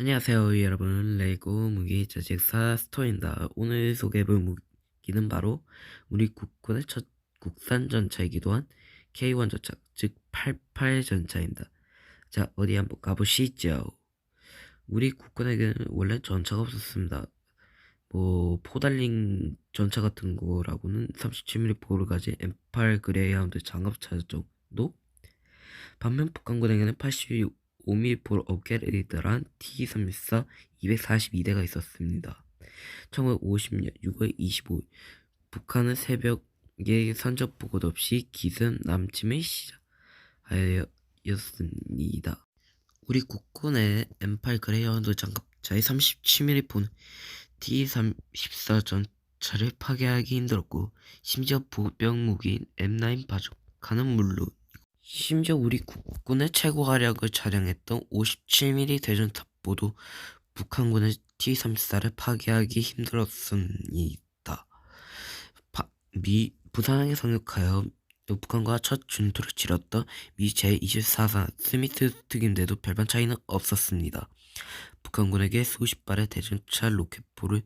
안녕하세요 여러분. 레고 무기 저식사 스토어입니다. 오늘 소개해볼 무기는 바로 우리 국군의 첫 국산 전차이기도 한 K1 전차 즉 88 전차입니다. 자 어디 한번 가보시죠. 우리 국군에게는 원래 전차가 없었습니다. 뭐 포달링 전차 같은 거라고는 37mm 포를 가진 M8 그레이하운드 장갑차 정도? 반면 북한군에게는 86 5mm 어깨 레이더란 T-34 242대가 있었습니다. 1950년 6월 25일 북한은 새벽에 선적 보고도 없이 기습 남침을 시작하였습니다. 우리 국군의 M8 그레이언드 장갑차의 37mm 폰 T-34 전차를 파괴하기 힘들었고 심지어 보병 무기인 M9 바둑카는 물론 심지어 우리 국군의 최고 화력을 자랑했던 57mm 대전탑보도 북한군의 T-34를 파괴하기 힘들었습니다. 바, 미 부산항에 상륙하여 북한과 첫 준투를 치렀던 미 제24사 스미스 특임대도 별반 차이는 없었습니다. 북한군에게 수십 발의 대전차 로켓포를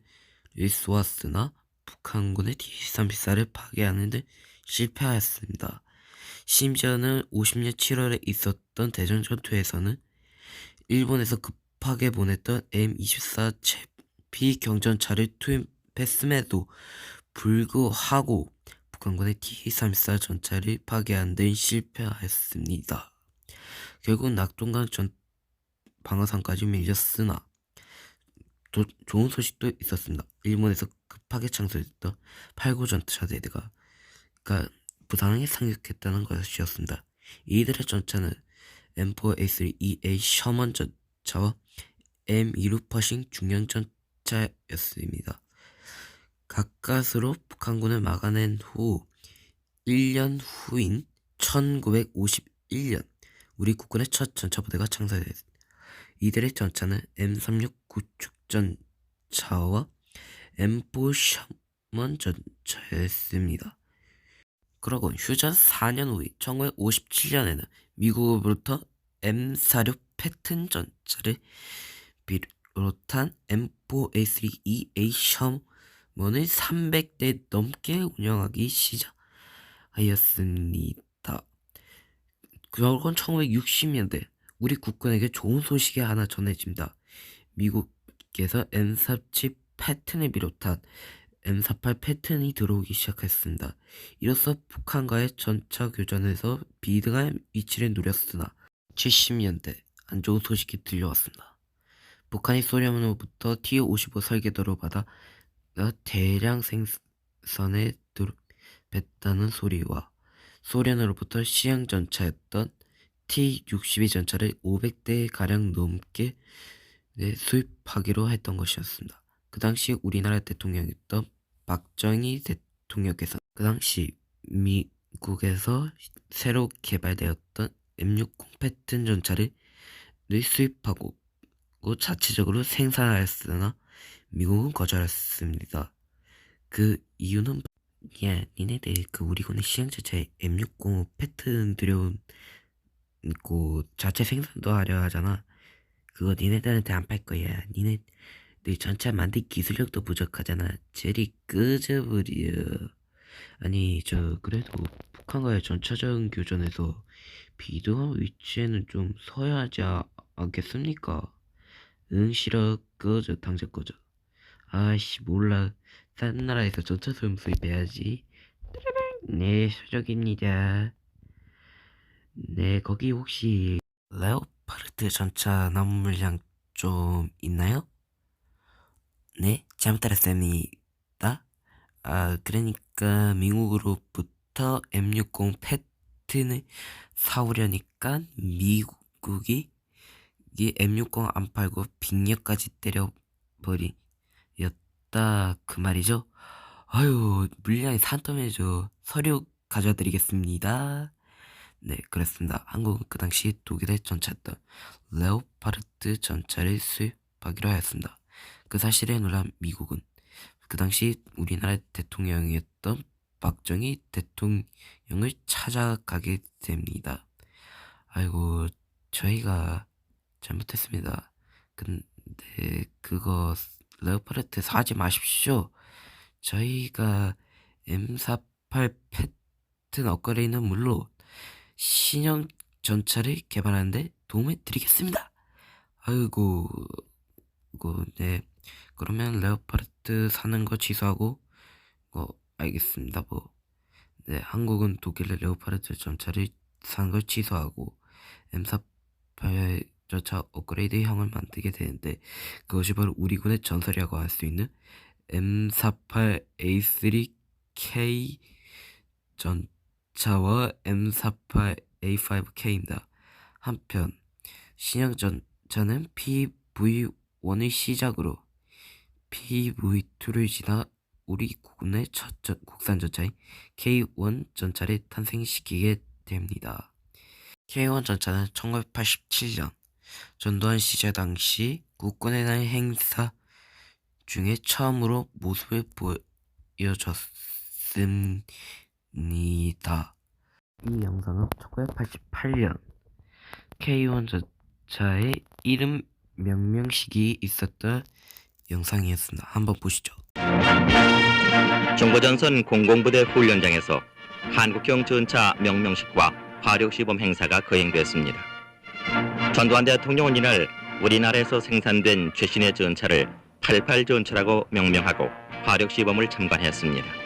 쏘았으나 북한군의 T-34를 파괴하는 데 실패하였습니다. 심지어는 50년 7월에 있었던 대전 전투에서는 일본에서 급하게 보냈던 M24 채피 경전차를 투입했음에도 불구하고 북한군의 T-34 전차를 파괴한 데 실패하였습니다. 결국 낙동강 전 방어선까지 밀렸으나 도, 좋은 소식도 있었습니다. 일본에서 급하게 창설했던 8구 전차 대대가 그러니까 부산에 상륙했다는 것이었습니다. 이들의 전차는 M4A3EA 셔먼 전차와 M26 퍼싱 중형 전차였습니다. 가까스로 북한군을 막아낸 후 1년 후인 1951년 우리 국군의 첫 전차부대가 창설됐습니다. 이들의 전차는 M36 구축 전차와 M4 셔먼 전차였습니다. 그러고 휴전 4년 후인 1957년에는 미국으로부터 M46 패튼 전차를 비롯한 M4A3EA 셔먼을 300대 넘게 운영하기 시작하였습니다. 결국은 1960년대 우리 국군에게 좋은 소식이 하나 전해집니다. 미국에서 M47 패튼을 비롯한 M48 패턴이 들어오기 시작했습니다. 이로써 북한과의 전차 교전에서 비등한 위치를 노렸으나 70년대 안 좋은 소식이 들려왔습니다. 북한이 소련으로부터 T-55 설계도를 받아 대량 생산에 뺐다는 소리와 소련으로부터 시향 전차였던 T-62 전차를 500대 가량 넘게 수입하기로 했던 것이었습니다. 그 당시 우리나라 대통령이었던 박정희 대통령께서 그 당시 미국에서 새로 개발되었던 M60 패튼 전차를 수입하고 자체적으로 생산하였으나 미국은 거절했습니다. 그 이유는 야 니네들 그 우리군의 시행자체 M60 패튼 들여온 고 자체 생산도 하려 하잖아. 그거 니네들한테 안 팔 거야. 니네 네 전차 만들 기술력도 부족하잖아. 제리 끄져버려. 아니 저 그래도 북한과의 전차전 교전에서 비등한 위치에는 좀 서야 하지 않겠습니까? 응 싫어 꺼져 당장 꺼져. 아씨 몰라 딴 나라에서 전차 소형 수입해야지. 네 수적입니다. 네 거기 혹시 레오파르트 전차 남은 물량 좀 있나요? 네, 잘못 알았습니다. 아, 그러니까 미국으로부터 M60 패튼을 사오려니까 미국이 이 M60 안 팔고 빅력까지 때려버리였다 그 말이죠. 아유, 물량이 산더미죠. 서류 가져드리겠습니다. 네, 그렇습니다. 한국은 그 당시 독일의 전차였던 레오파르트 전차를 수입하기로 하였습니다. 그 사실에 놀란 미국은 그 당시 우리나라 대통령이었던 박정희 대통령을 찾아가게 됩니다. 아이고, 저희가 잘못했습니다. 근데 네, 그거 레오파르트 사지 마십시오. 저희가 M48 패튼 업그레이드는 물론 신형 전차를 개발하는데 도움을 드리겠습니다. 아이고, 이거 네 그러면 레오파르트 사는 거 취소하고 뭐 알겠습니다. 뭐 네, 한국은 독일의 레오파르트 전차를 사는 걸 취소하고 M48 전차 업그레이드형을 만들게 되는데 그것이 바로 우리 군의 전설이라고 할 수 있는 M48A3K 전차와 M48A5K입니다. 한편 신형 전차는 PV1의 시작으로 PV2를 지나 우리 군의 첫 전- 국산 전차인 K1 전차를 탄생시키게 됩니다. K1 전차는 1987년 전두환 시절 당시 국군의 날 행사 중에 처음으로 모습을 보여줬습니다. 이 영상은 1988년 K1 전차의 이름 명명식이 있었던 영상이었습니다. 한번 보시죠. 중부전선 공공부대 훈련장에서 한국형 전차 명명식과 화력시범 행사가 거행됐습니다. 전두환 대통령은 이날 우리나라에서 생산된 최신의 전차를 88 전차라고 명명하고 화력시범을 참관했습니다.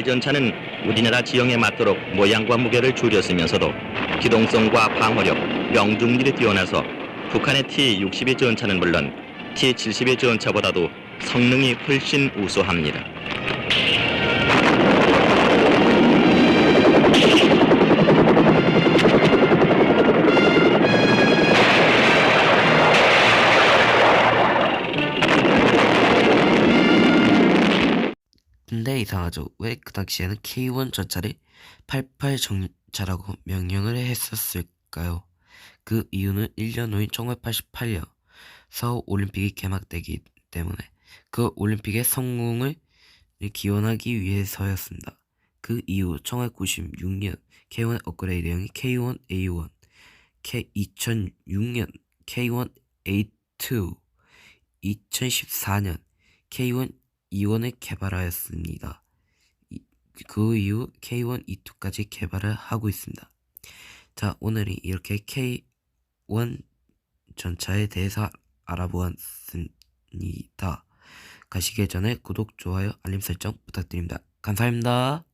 88 전차는 우리나라 지형에 맞도록 모양과 무게를 줄였으면서도 기동성과 방어력, 명중률이 뛰어나서 북한의 T-62 전차는 물론 T-72 전차보다도 성능이 훨씬 우수합니다. 이상하죠. 왜그 당시에는 K1 전차를 88 전차라고 명령을 했었을까요? 그 이유는 1년 후인 1988년 서울 올림픽이 개막되기 때문에 그 올림픽의 성공을 기원하기 위해서였습니다. 그 이후 1996년 K1 업그레이드형이 K1A1, K 2006년 K1A2, 2014년 K1 E1을 개발하였습니다. 이- 그 이후 K1, E2까지 개발을 하고 있습니다. 자, 오늘은 이렇게 K1 전차에 대해서 알아보았습니다. 가시기 전에 구독, 좋아요, 알림 설정 부탁드립니다. 감사합니다.